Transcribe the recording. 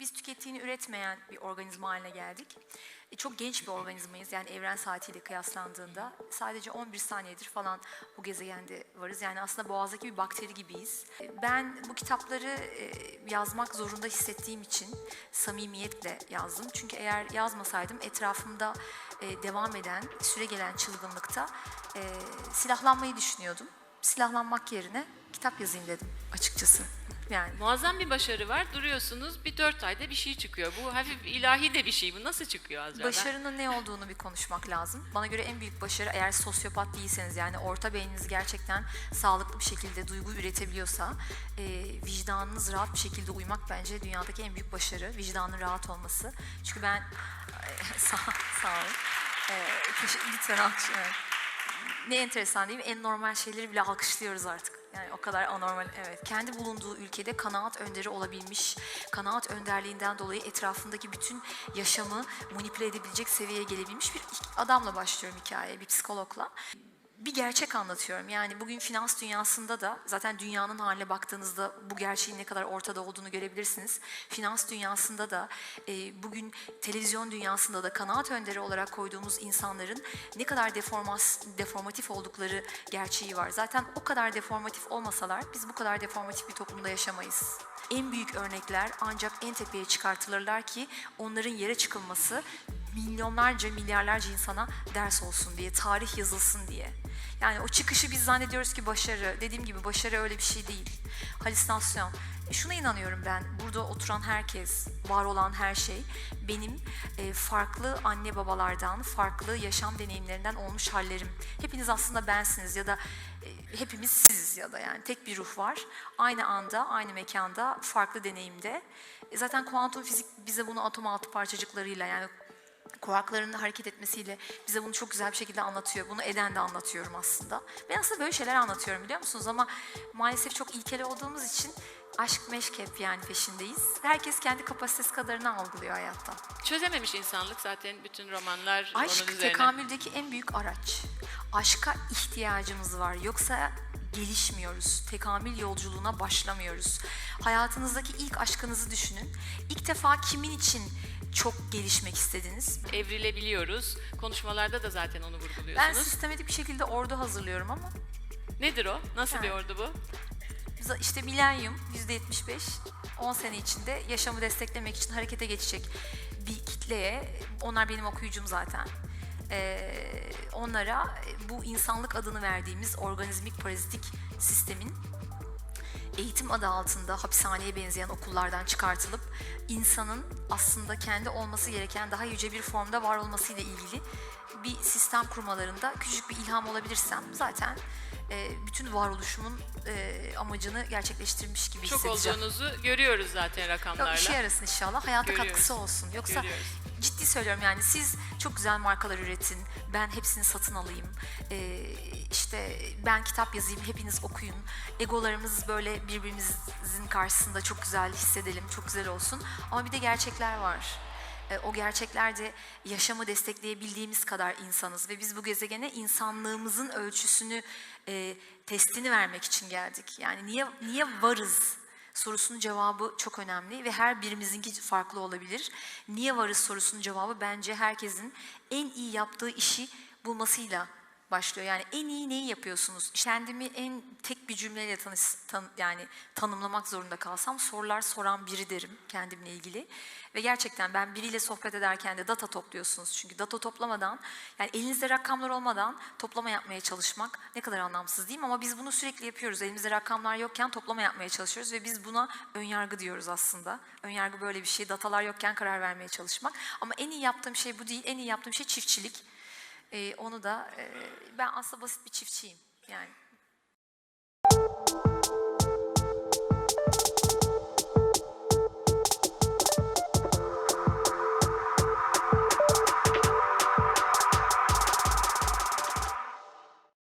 Biz tükettiğini üretmeyen bir organizma haline geldik. E, çok genç bir organizmayız yani evren saatiyle kıyaslandığında. Sadece 11 saniyedir falan bu gezegende varız. Yani aslında boğazdaki bir bakteri gibiyiz. E, Ben bu kitapları e, yazmak zorunda hissettiğim için samimiyetle yazdım. Çünkü eğer yazmasaydım etrafımda e, devam eden, süre gelen çılgınlıkta e, silahlanmayı düşünüyordum. Silahlanmak yerine kitap yazayım dedim açıkçası. Yani Muazzam bir başarı var. Duruyorsunuz bir dört ayda bir şey çıkıyor. Bu hafif ilahi de bir şey. Bu nasıl çıkıyor Azra? Başarının ne olduğunu bir konuşmak lazım. Bana göre en büyük başarı eğer sosyopat değilseniz yani orta beyniniz gerçekten sağlıklı bir şekilde duygu üretebiliyorsa e, vicdanınız rahat bir şekilde uyumak bence dünyadaki en büyük başarı. Vicdanın rahat olması. Çünkü ben sağ, sağ olun. E, teşekkür- lütfen alkış. evet. Ne enteresan değil mi? En normal şeyleri bile alkışlıyoruz artık. Yani o kadar anormal, evet. Kendi bulunduğu ülkede kanaat önderi olabilmiş, kanaat önderliğinden dolayı etrafındaki bütün yaşamı manipüle edebilecek seviyeye gelebilmiş bir adamla başlıyorum hikayeye, bir psikologla. Bir gerçek anlatıyorum. Yani bugün finans dünyasında da zaten dünyanın haline baktığınızda bu gerçeğin ne kadar ortada olduğunu görebilirsiniz. Finans dünyasında da e, bugün televizyon dünyasında da kanaat önderi olarak koyduğumuz insanların ne kadar deformas, deformatif oldukları gerçeği var. Zaten o kadar deformatif olmasalar biz bu kadar deformatif bir toplumda yaşamayız. En büyük örnekler ancak en tepeye çıkartılırlar ki onların yere çıkılması milyonlarca, milyarlarca insana ders olsun diye, tarih yazılsın diye. Yani o çıkışı biz zannediyoruz ki başarı. Dediğim gibi başarı öyle bir şey değil. Halüsinasyon. E, şuna inanıyorum ben. Burada oturan herkes, var olan her şey benim e, farklı anne babalardan, farklı yaşam deneyimlerinden olmuş hallerim. Hepiniz aslında bensiniz ya da e, hepimiz siziz ya da yani tek bir ruh var. Aynı anda, aynı mekanda, farklı deneyimde. E, zaten kuantum fizik bize bunu atom altı parçacıklarıyla yani Kuarkların hareket etmesiyle bize bunu çok güzel bir şekilde anlatıyor. Bunu Eden de anlatıyorum aslında. Ben aslında böyle şeyler anlatıyorum biliyor musunuz? Ama maalesef çok ilkeli olduğumuz için aşk meşk hep yani peşindeyiz. Herkes kendi kapasitesi kadarını algılıyor hayatta. Çözememiş insanlık zaten bütün romanlar onun Aşk üzerine. tekamüldeki en büyük araç. Aşka ihtiyacımız var. Yoksa gelişmiyoruz. Tekamül yolculuğuna başlamıyoruz. Hayatınızdaki ilk aşkınızı düşünün. İlk defa kimin için çok gelişmek istediniz? Evrilebiliyoruz. Konuşmalarda da zaten onu Ben vurguluyorsunuz. sistematik bir şekilde ordu hazırlıyorum ama Nedir o? Nasıl bir Yani. ordu bu? işte milenyum %75 10 sene içinde yaşamı desteklemek için harekete geçecek bir kitleye onlar benim okuyucum zaten. Ee, onlara bu insanlık adını verdiğimiz organizmik parazitik sistemin eğitim adı altında hapishaneye benzeyen okullardan çıkartılıp insanın aslında kendi olması gereken daha yüce bir formda var olmasıyla ilgili bir sistem kurmalarında küçük bir ilham olabilirsem zaten e, bütün varoluşumun e, amacını gerçekleştirmiş gibi Çok hissedeceğim. olduğunuzu görüyoruz zaten Yok, rakamlarla. işe yarasın inşallah. Hayata Görüyoruz. katkısı olsun. Yoksa Görüyoruz. Ciddi söylüyorum yani siz çok güzel markalar üretin. Ben hepsini satın alayım. Ee, işte ben kitap yazayım. Hepiniz okuyun. Egolarımız böyle birbirimizin karşısında çok güzel hissedelim. Çok güzel olsun. Ama bir de gerçekler var. Ee, o gerçeklerde yaşamı destekleyebildiğimiz kadar insanız ve biz bu gezegene insanlığımızın ölçüsünü e, testini vermek için geldik. Yani niye niye varız? Sorusunun cevabı çok önemli ve her birimizinki farklı olabilir. Niye varız sorusunun cevabı bence herkesin en iyi yaptığı işi bulmasıyla başlıyor. Yani en iyi neyi yapıyorsunuz? Kendimi en tek bir cümleyle tanış, tan- yani tanımlamak zorunda kalsam sorular soran biri derim kendimle ilgili. Ve gerçekten ben biriyle sohbet ederken de data topluyorsunuz. Çünkü data toplamadan, yani elinizde rakamlar olmadan toplama yapmaya çalışmak ne kadar anlamsız değil mi? Ama biz bunu sürekli yapıyoruz. Elimizde rakamlar yokken toplama yapmaya çalışıyoruz ve biz buna önyargı diyoruz aslında. Önyargı böyle bir şey. Datalar yokken karar vermeye çalışmak. Ama en iyi yaptığım şey bu değil. En iyi yaptığım şey çiftçilik. Ee, onu da e, ben aslında basit bir çiftçiyim. Yani